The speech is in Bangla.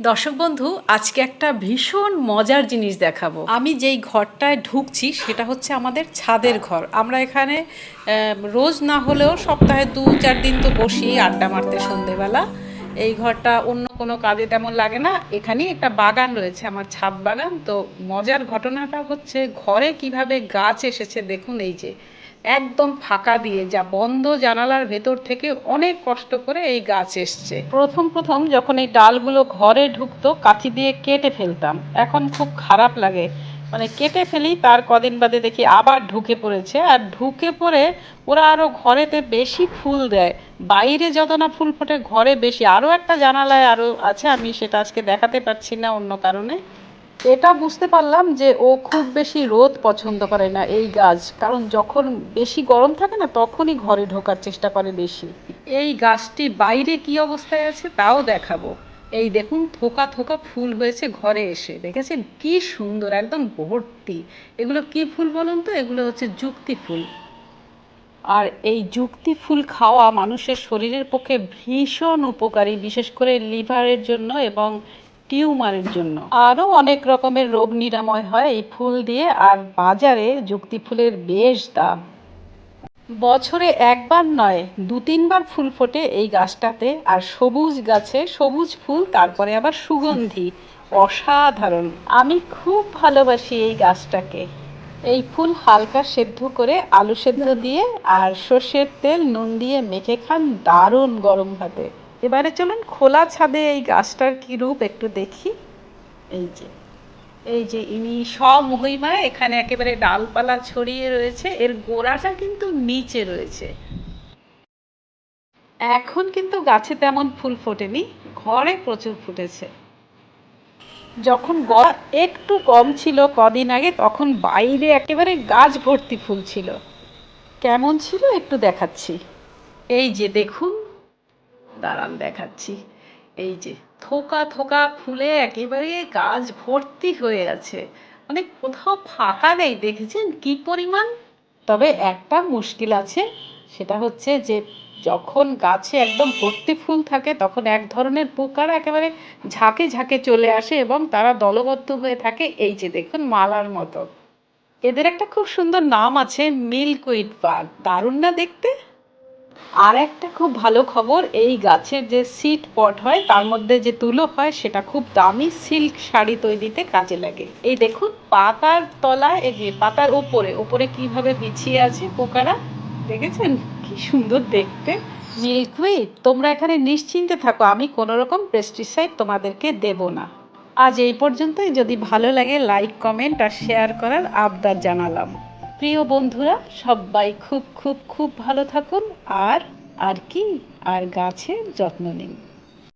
দর্শক বন্ধু, আজকে একটা ভীষণ মজার জিনিস দেখাবো। আমি যেই ঘরটায় ঢুকছি, সেটা হচ্ছে আমাদের ছাদের ঘর। আমরা এখানে রোজ না হলেও সপ্তাহে দু চার দিন তো বসি আড্ডা মারতে সন্ধেবেলা। এই ঘরটা অন্য কোনো কাজে তেমন লাগে না। এখানেই একটা বাগান রয়েছে, আমার ছাদ বাগান। তো মজার ঘটনাটা হচ্ছে, ঘরে কীভাবে গাছ এসেছে দেখুন এই যে। একদম ফাঁকা দিয়ে, যা বন্ধ জানালার ভেতর থেকে অনেক কষ্ট করে এই গাছ এসছে। প্রথম প্রথম যখন এই ডালগুলো ঘরে ঢুকতো কাঁচি দিয়ে কেটে ফেলতাম। এখন খুব খারাপ লাগে। মানে কেটে ফেলি, তার কদিন বাদে দেখি আবার ঢুকে পড়েছে। আর ঢুকে পড়ে ওরা আরও ঘরেতে বেশি ফুল দেয়। বাইরে যত না ফুল ফোটে, ঘরে বেশি। আরও একটা জানালায় আরও আছে, আমি সেটা আজকে দেখাতে পারছি না অন্য কারণে। এটা বুঝতে পারলাম যে ও খুব বেশি রোদ পছন্দ করে না এই গাছ। কারণ যখন বেশি গরম থাকে না তখনই ঘরে ঢোকার চেষ্টা করে বেশি। এই গাছটি বাইরে কি অবস্থায় আছে তাও দেখাবো। এই দেখুন থোকা থোকা ফুল হয়েছে ঘরে এসে। দেখেছেন? কি সুন্দর একদম ভর্তি। এগুলো কি ফুল বলুন তো? এগুলো হচ্ছে যুক্তি ফুল। আর এই যুক্তি ফুল খাওয়া মানুষের শরীরের পক্ষে ভীষণ উপকারী বিশেষ করে লিভারের জন্য এবং টিউমারের জন্য। আরও অনেক রকমের রোগ নিরাময় হয় এই ফুল দিয়ে, আর বাজারে যুক্তি ফুলের বেশ দাম। বছরে একবার নয়, দু তিনবার ফুল ফোটে এই গাছটাতে, আর সবুজ গাছে সবুজ ফুল, তারপরে আবার সুগন্ধি। অসাধারণ। আমি খুব ভালোবাসি এই গাছটাকে। এই ফুল হালকা সেদ্ধ করে আলু সেদ্ধ দিয়ে, আর সর্ষের তেল নুন দিয়ে মেখে খান দারুণ গরম ভাতে। এবারে চলুন খোলা ছাদে এই গাছটার কি রূপ একটু দেখি। এই যে এই যে ইনি স্বমহিমায় এখানে একেবারে ডালপালা ছড়িয়ে রয়েছে, এর গোড়াটা কিন্তু নিচে রয়েছে। এখন কিন্তু গাছে তেমন ফুল ফোটেনি, ঘরে প্রচুর ফুটেছে। যখন গড় একটু কম ছিল কদিন আগে, তখন বাইরে একেবারে গাছ ভর্তি ফুল ছিল। কেমন ছিল একটু দেখাচ্ছি। এই যে দেখুন দাঁড়ান দেখাচ্ছি। এই যে, থোকা থোকা ফুলে একেবারে গাছ ভর্তি হয়ে আছে। মানে কোথাও ফাঁকা নেই, দেখেছেন কি পরিমাণ? তবে একটা মুশকিল আছে, সেটা হচ্ছে যে যখন গাছে একদম ভর্তি ফুল থাকে, তখন এক ধরনের পোকারা একেবারে ঝাঁকে ঝাঁকে চলে আসে এবং তারা দলবদ্ধ হয়ে থাকে। এই যে দেখুন, মালার মতো। এদের একটা খুব সুন্দর নাম আছে, মিল্কউইড বাগ দারুণ না দেখতে? আর একটা খুব ভালো খবর, এই গাছের যে সিট পট হয়, তার মধ্যে যে তুলো হয়, সেটা খুব দামি সিল্ক শাড়ি তৈরিতে কাজে লাগে। এই দেখুন, পাতার তলায়, এই যে পাতার উপরে উপরে কীভাবে বিছিয়ে আছে পোকারা, দেখেছেন? কি সুন্দর দেখতে। মিল্কউইড তোমরা এখানে নিশ্চিন্তে থাকো, আমি কোনো রকম পেস্টিসাইড তোমাদেরকে দেব না। আজ এই পর্যন্তই, যদি ভালো লাগে লাইক কমেন্ট আর শেয়ার করার আবদার জানালাম। প্রিয় বন্ধুরা, সবাই খুব খুব খুব ভালো থাকুন। আর আর কি? আর গাছের যত্ন নিন।